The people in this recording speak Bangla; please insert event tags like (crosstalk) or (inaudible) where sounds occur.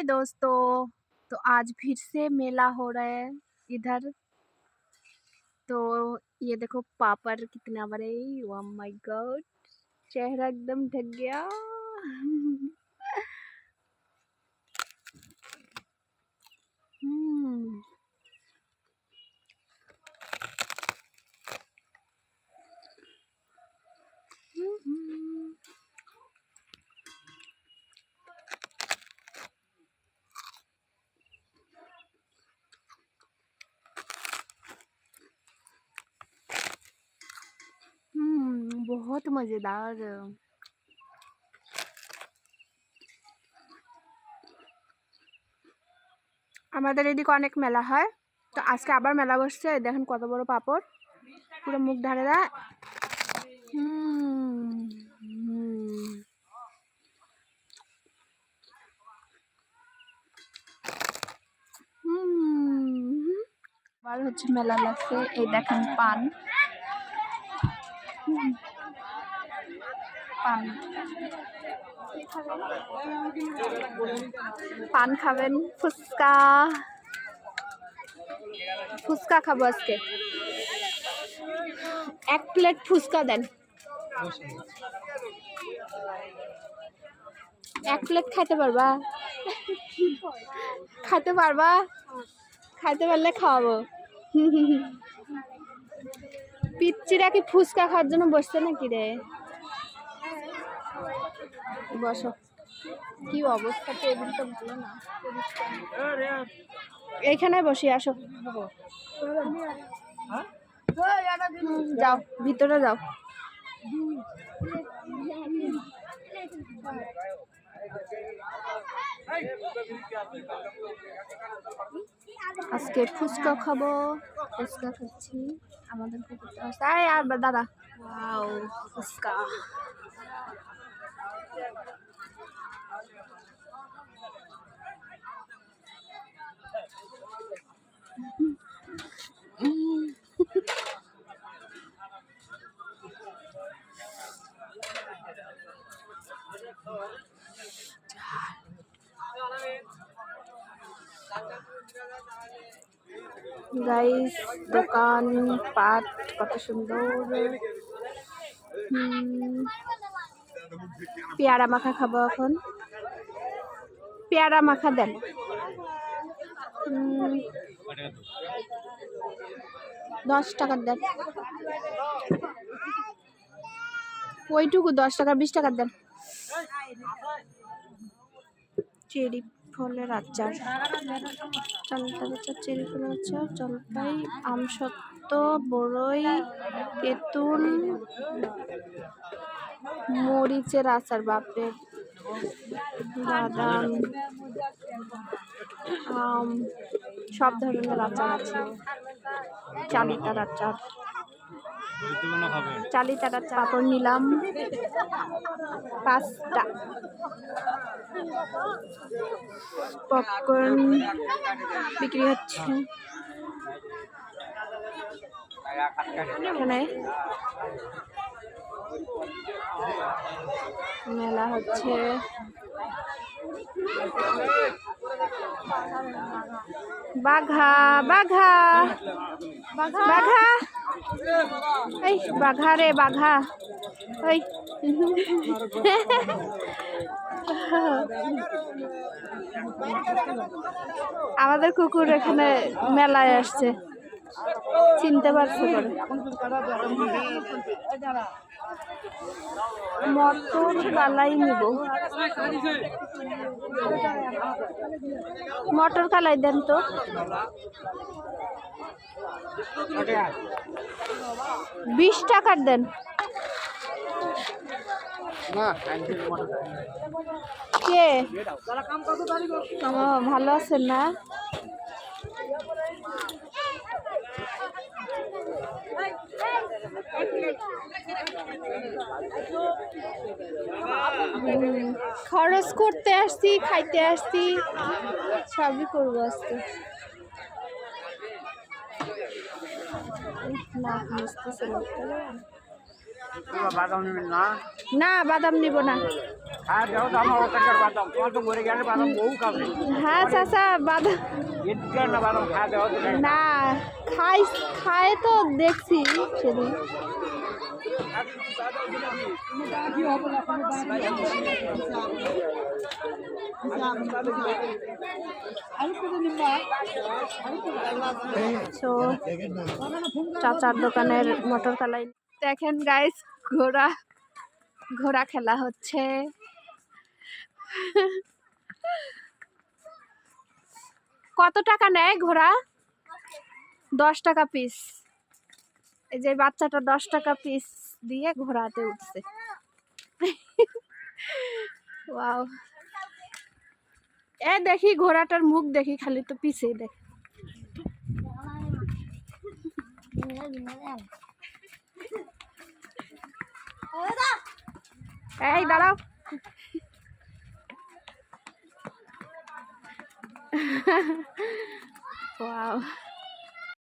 हाय दोस्तों। तो आज फिर से मेला हो रहा है इधर। तो ये देखो पापड़ कितना बड़े। माय गॉड चेहरा एकदम ढक गया। (laughs) हम्म। बहुत मजेदार আমাদের এদিকে অনেক মেলা হয় তো আজকে আবার মেলা বসছে এই দেখেন কত বড় পাপড় পুরো মুখ ঢালে দেয় হুম, হুম। হুম। আবার হচ্ছে মেলা লাগছে এই দেখেন পান হুম। পান। পান খাবেন। ফুচকা। ফুচকা খাব আজকে। এক প্লেট ফুচকা দেন। এক প্লেট খাইতে পারবা? খাইতে পারবা? খাইতে পারলে খাওয়াবো। পিচ্চিরা কি ফুচকা খাওয়ার জন্য বসছে নাকি রে? বসো। কি অবস্থা? টেবিলটা ভালো না এইখানে বসে, আসো। যাও, ভিতরে যাও। আজকে ফুচকা খাব। ফুচকা খাচ্ছি। আমাদের আর দাদা। ফুচকা। গাইস দোকান পাট কত সুন্দর। পেয়ারা মাখা খাব এখন। পেয়ারা মাখা দেন। দশ টাকার দেন। ওইটুকু দশ টাকা, বিশ টাকার দেন। চেরি ফলের আচার। জলপাই আচার, চেরি ফলের আচার জলপাই আমসত্ত্ব বড়ই তেঁতুল মরিচের আচার, বাপরে। বাদাম, আম, সব ধরনের আচার আছে। চালিতার আচার। চালিতার আচার। পাপড় নিলাম। পাঁচটা। পপকর্ন বিক্রি হচ্ছে। এখানে মেলা হচ্ছে। বাঘা বাঘা বাঘা। এই, বাঘা রে, বাঘা। ওই আমাদের কুকুর এখানে মেলায় আসছে। চিনতে পারছে মটর কালাই নিব। মটর কালাই দেন তো। বিশ টাকার দেন। কে? ভালো আছেন না? খরচ করতে আসছি, খাইতে আসছি, সবই করব নেবেন না, বাদাম নিব না। হ্যাঁ। না, খাই খায় তো দেখছি সেদিন। চাচার দোকানের মোটর কালাই। দেখেন গাইস ঘোড়া ঘোড়া খেলা হচ্ছে। কত টাকা নেয় ঘোড়া? দশ টাকা পিস এই যে বাচ্চাটা দশ টাকা পিস দিয়ে ঘোড়াতে উঠছে। এ দেখি ঘোড়াটার মুখ দেখি খালি তো পিছেই দেখ। এই দাঁড়াও। ওয়াও